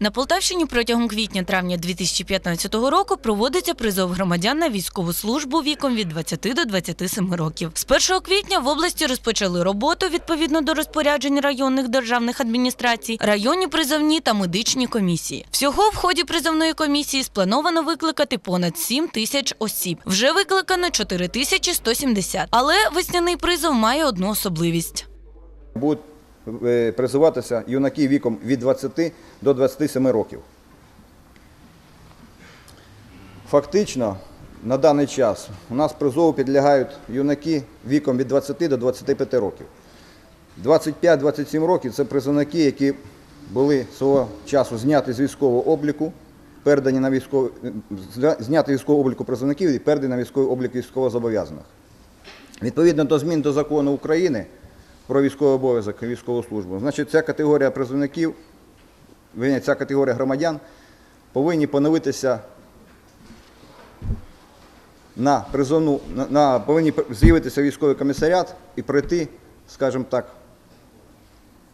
На Полтавщині протягом квітня-травня 2015 року проводиться призов громадян на військову службу віком від 20 до 27 років. З 1 квітня в області розпочали роботу відповідно до розпоряджень районних державних адміністрацій, районні призовні та медичні комісії. Всього в ході призовної комісії сплановано викликати понад 7 тисяч осіб. Вже викликано 4 тисячі 170. Але весняний призов має одну особливість. Будуть призиватися юнаки віком від 20 до 27 років. Фактично, на даний час у нас призову підлягають юнаки віком від 20 до 25 років. 25-27 років це призовники, які були свого часу зняті з військового обліку, передані на військовий, зняті з військового обліку призовників і передані на військовий облік військовозобов'язаних. Відповідно до змін до закону України про військовий обов'язок військову службу, значить, ця категорія призовників, ця категорія громадян повинні поновитися на призовну, на, на повинні з'явитися військовий комісаріат і пройти, скажімо так,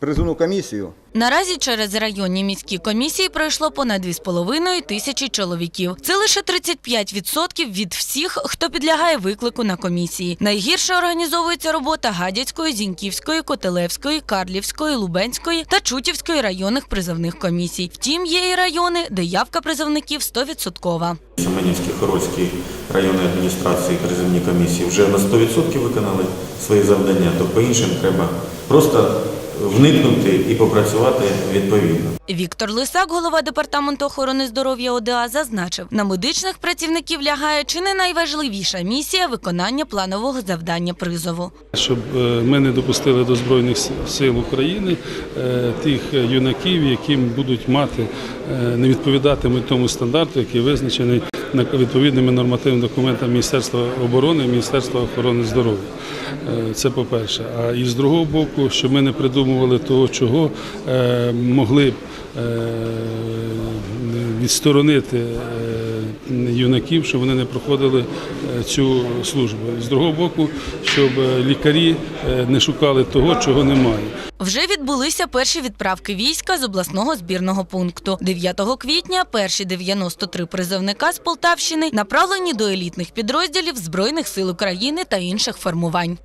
призовну комісію. Наразі через районні міські комісії пройшло понад 2,5 тисячі чоловіків. Це лише 35% від всіх, хто підлягає виклику на комісії. Найгірше організовується робота Гадяцької, Зіньківської, Котелевської, Карлівської, Лубенської та Чутівської районних призовних комісій. Втім, є і райони, де явка призовників 100%. Семенівській, Хорольській районної адміністрації призовні комісії вже на 100% виконали свої завдання, то по іншим треба просто вникнути і попрацювати відповідно. Віктор Лисак, голова департаменту охорони здоров'я ОДА, зазначив, на медичних працівників лягає чи не найважливіша місія виконання планового завдання призову. Щоб е, ми не допустили до Збройних сил України е, тих юнаків, яким будуть мати, е, не відповідатимуть тому стандарту, який визначений на- відповідними нормативними документами Міністерства оборони Міністерства охорони здоров'я. Е, Це по-перше. А і з другого боку, щоб ми не придумували того, чого е, могли е, відсторонити юнаків, щоб вони не проходили е, цю службу. З другого боку, щоб е, лікарі е, не шукали того, чого немає. Вже відбулися перші відправки війська з обласного збірного пункту. 9 квітня перші 93 призовника з Полтавщини направлені до елітних підрозділів Збройних сил України та інших формувань.